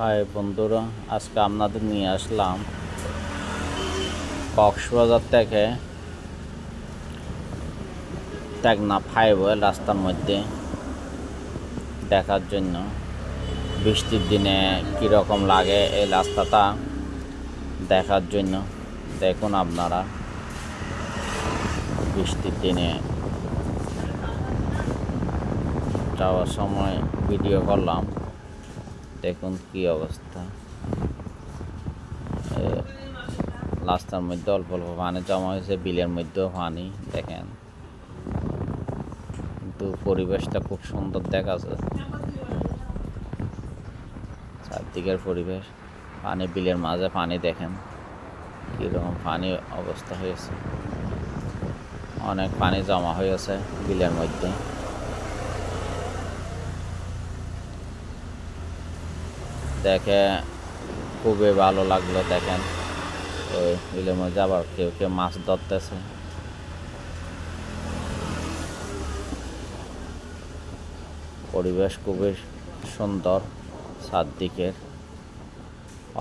High বন্ধুরা, আজকে আপনাদের নিয়ে আসলাম কক্সবাজার থেকে টেকনা ফাইভ রাস্তার মধ্যে দেখার জন্য। বৃষ্টির দিনে কীরকম লাগে এই রাস্তাটা দেখার জন্য। দেখুন আপনারা, বৃষ্টির দিনে যাওয়ার সময় ভিডিও করলাম। দেখুন কি অবস্থা। রাস্তার মধ্যে অল্প অল্প পানি জমা হয়েছে, বিলের মধ্যেও পানি, দেখেন। কিন্তু পরিবেশটা খুব সুন্দর দেখা দেখাচ্ছে। চারদিকের পরিবেশ, পানি, বিলের মাঝে পানি, দেখেন। কীরকম পানি অবস্থা হয়েছে। অনেক পানি জমা হয়েছে বিলের মধ্যে। দেখে খুবই ভালো লাগল দেখেন। ওই বিলের মধ্যে আবার কেউ কেউ মাছ ধরতেছে। পরিবেশ খুবই সুন্দর চারদিকের,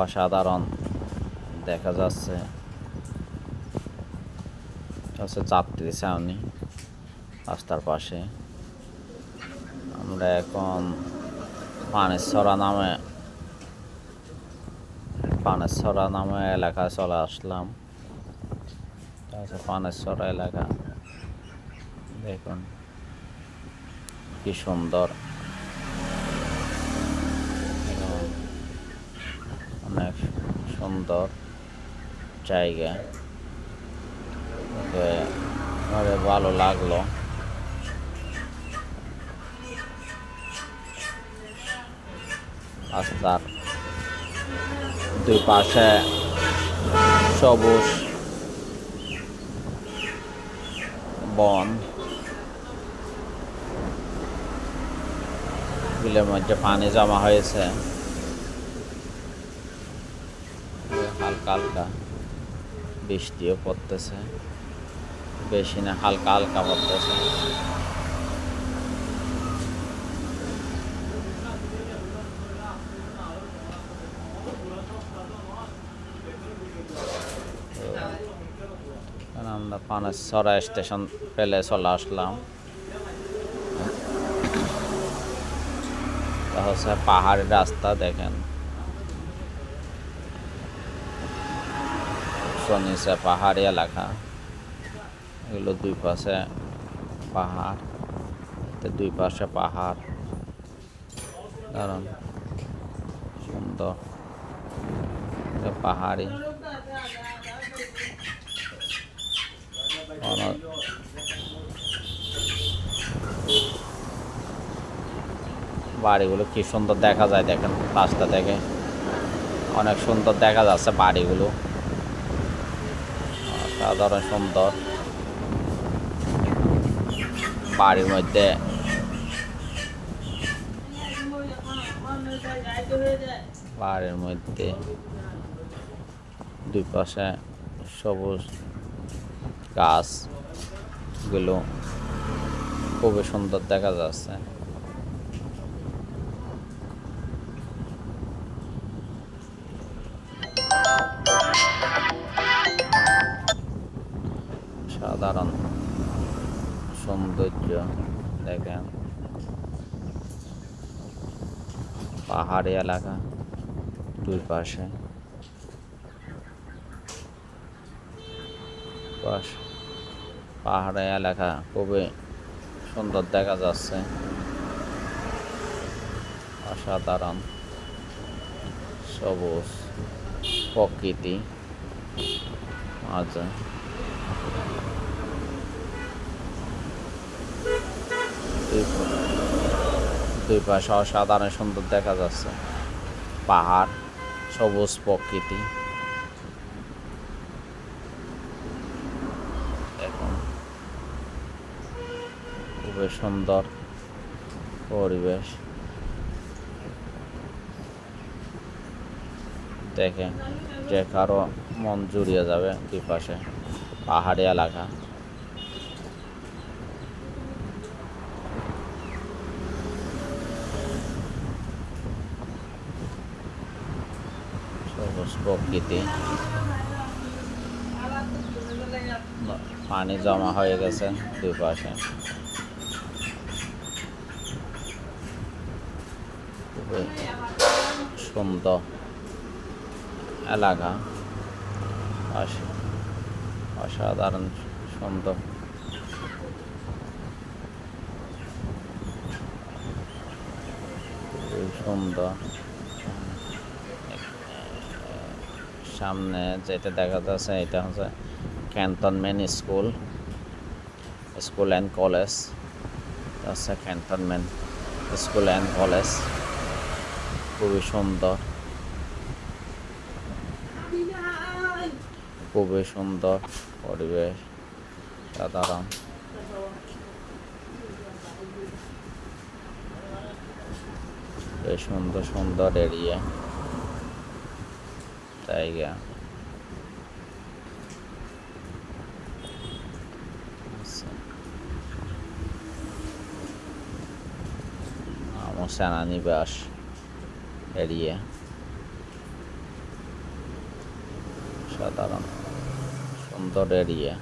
অসাধারণ দেখা যাচ্ছে। হচ্ছে যাত্রী ছাউনি রাস্তার পাশে। আমরা এখন পানেশ্বরা নামে পানেশ্বরা নামে এলাকায় চলে আসলাম। হচ্ছে পানেশ্বরা এলাকা। দেখুন, কি সুন্দর। অনেক সুন্দর জায়গা। ভালো লাগল। রাস্তার দুই পাশে সবুজ বন। বিলের মধ্যে পানি জমা হয়েছে। হালকা হালকা বৃষ্টিও পড়তেছে। বেশি না, হালকা হালকা পড়তেছে। কারণ আমরা পানেশ্বরা স্টেশন পেলে চলে আসলাম। হচ্ছে পাহাড়ি রাস্তা, দেখেন। নিচে পাহাড়ি এলাকা। এগুলো দুই পাশে পাহাড় দুই পাশে পাহাড়। দারুণ। সুন্দর। পাহাড়ি অনেক বাড়িগুলো কি সুন্দর দেখা যায় দেখেন রাস্তা থেকে অনেক সুন্দর দেখা যাচ্ছে বাড়িগুলো। সাধারণ সুন্দর। বাড়ির মধ্যে বাড়ির মধ্যে দুই পাশে সবুজ গাছগুলো খুবই সুন্দর দেখা যাচ্ছে। সৌন্দর্য দেখেন পাহাড়ি এলাকা দুই পাশে পাহাড়ি এলাকা খুবই সুন্দর দেখা যাচ্ছে। অসাধারণ। সবুজ প্রকৃতি। আচ্ছা দুই- পাশে অসাধারণ সুন্দর দেখা যাচ্ছে। পাহাড়, সবুজ প্রকৃতি। খুবই সুন্দর পরিবেশ। দেখে যে কারও মন জুড়িয়ে যাবে দুই পাশে পাহাড়ি এলাকা। প্রকৃতি। পানি জমা হয়ে গেছে দুই পাশে সুন্দর এলাকা। অস- অসাধারণ সুন্দর। সুন্দর। সামনে যেটা দেখা যাচ্ছে, এটা হচ্ছে cantonment school school and college হচ্ছে ক্যান্টনমেন্ট স্কুল অ্যান্ড কলেজ খুবই সুন্দর। খুবই সুন্দর পরিবেশ, সাধারণ। সুন্দর সুন্দর এরিয়া আচ্ছা। আমার সেনানিবাস এরিয়া। সাধারণ সুন্দর এরিয়া।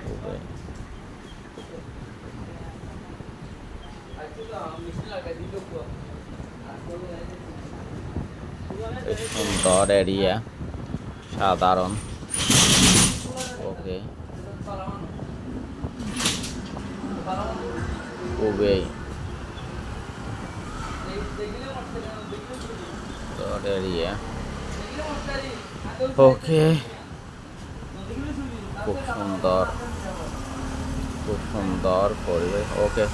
খুবই সুন্দর এরিয়া সাধারণ ওকে খুবই এরিয়া ওকে খুব সুন্দর খুব সুন্দর পরিবেশ ওকে